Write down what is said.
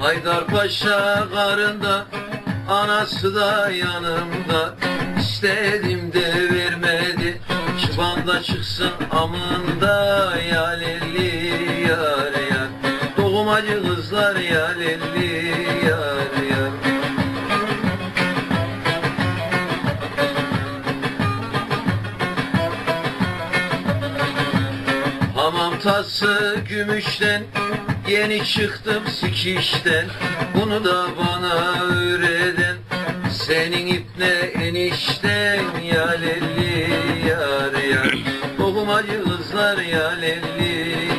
Haydar Paşa karında Anası da yanımda. İstedim de vermedi Çıban çıksın amında. Ya lelli ya leyar Doğumacı kızlar ya Hamam tası gümüşten Yeni çıktım sikişten. Bunu da bana öğreden Senin ipne enişten Ya lelli yar yar. Tohumacı kızlar ya lelli